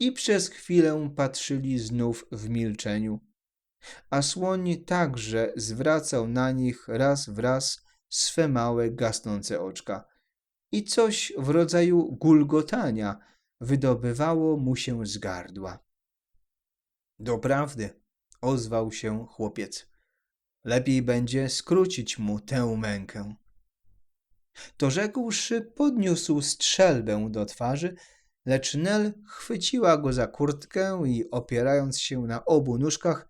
i przez chwilę patrzyli znów w milczeniu. A słoń także zwracał na nich raz w raz swe małe gasnące oczka i coś w rodzaju gulgotania wydobywało mu się z gardła. Doprawdy, ozwał się chłopiec. Lepiej będzie skrócić mu tę mękę. To rzekłszy, podniósł strzelbę do twarzy, lecz Nel chwyciła go za kurtkę i opierając się na obu nóżkach,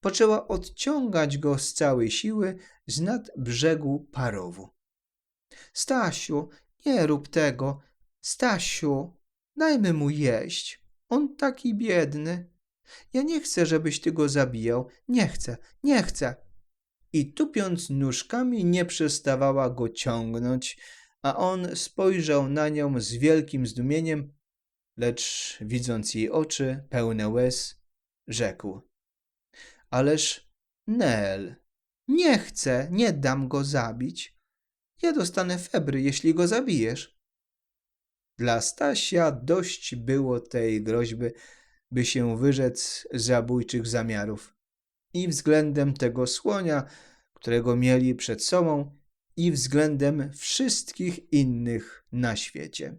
poczęła odciągać go z całej siły z nad brzegu parowu. Stasiu, nie rób tego. Stasiu, dajmy mu jeść. On taki biedny. Ja nie chcę, żebyś ty go zabijał. Nie chcę, nie chcę. I tupiąc nóżkami nie przestawała go ciągnąć, a on spojrzał na nią z wielkim zdumieniem, lecz widząc jej oczy pełne łez, rzekł. Ależ Nel, nie chcę, nie dam go zabić. Ja dostanę febry, jeśli go zabijesz. Dla Stasia dość było tej groźby, by się wyrzec zabójczych zamiarów. I względem tego słonia, którego mieli przed sobą, i względem wszystkich innych na świecie.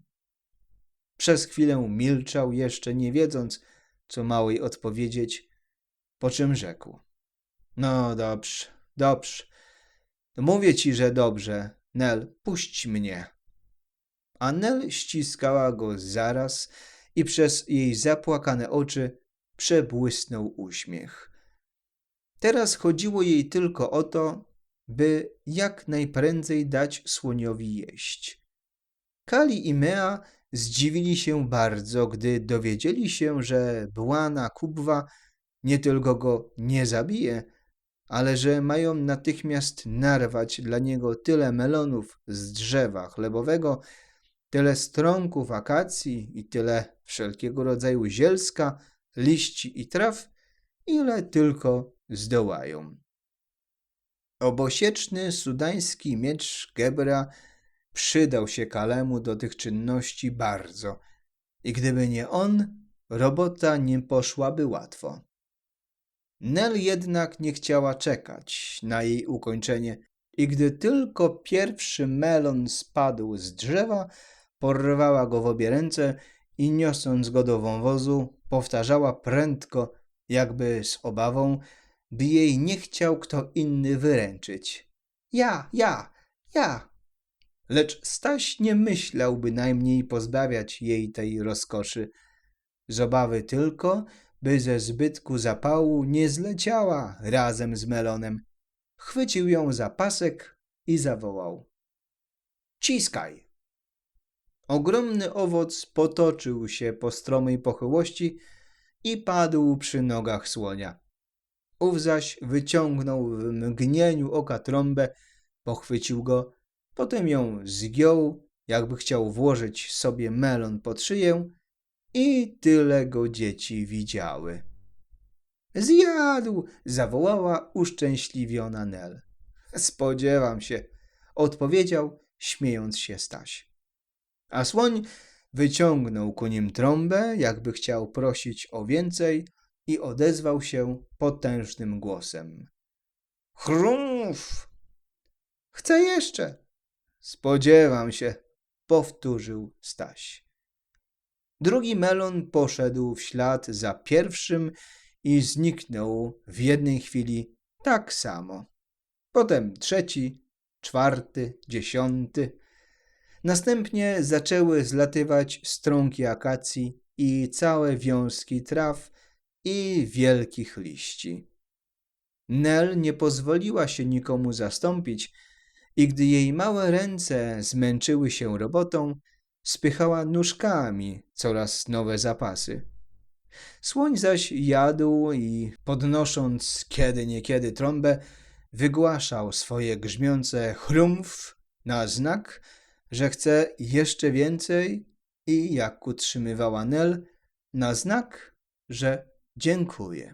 Przez chwilę milczał, jeszcze nie wiedząc, co małej odpowiedzieć, po czym rzekł. No dobrze, dobrze. Mówię ci, że dobrze. Nel, puść mnie. A Nel ściskała go zaraz i przez jej zapłakane oczy przebłysnął uśmiech. Teraz chodziło jej tylko o to, by jak najprędzej dać słoniowi jeść. Kali i Mea zdziwili się bardzo, gdy dowiedzieli się, że Błana Kubwa nie tylko go nie zabije, ale że mają natychmiast narwać dla niego tyle melonów z drzewa chlebowego, tyle strąków akacji i tyle wszelkiego rodzaju zielska, liści i traw, ile tylko zdołają. Obosieczny sudański miecz Gebra przydał się Kalemu do tych czynności bardzo i gdyby nie on, robota nie poszłaby łatwo. Nel jednak nie chciała czekać na jej ukończenie i gdy tylko pierwszy melon spadł z drzewa, porwała go w obie ręce i niosąc go do wąwozu, powtarzała prędko, jakby z obawą, by jej nie chciał kto inny wyręczyć. Ja, ja, ja. Lecz Staś nie myślał bynajmniej pozbawiać jej tej rozkoszy. Z obawy tylko, by ze zbytku zapału nie zleciała razem z melonem. Chwycił ją za pasek i zawołał. Ciskaj! Ogromny owoc potoczył się po stromej pochyłości i padł przy nogach słonia. Ów zaś wyciągnął w mgnieniu oka trąbę, pochwycił go, potem ją zgiął, jakby chciał włożyć sobie melon pod szyję i tyle go dzieci widziały. Zjadł! zawołała uszczęśliwiona Nel. Spodziewam się, odpowiedział, śmiejąc się Staś. A słoń wyciągnął ku nim trąbę, jakby chciał prosić o więcej i odezwał się potężnym głosem. Chrumf! Chcę jeszcze! Spodziewam się, powtórzył Staś. Drugi melon poszedł w ślad za pierwszym i zniknął w jednej chwili tak samo. Potem trzeci, czwarty, dziesiąty. Następnie zaczęły zlatywać strąki akacji i całe wiązki traw i wielkich liści. Nel nie pozwoliła się nikomu zastąpić i gdy jej małe ręce zmęczyły się robotą, spychała nóżkami coraz nowe zapasy. Słoń zaś jadł i podnosząc kiedy niekiedy trąbę, wygłaszał swoje grzmiące chrumf na znak, że chce jeszcze więcej i jak utrzymywała Nel, na znak, że dziękuję.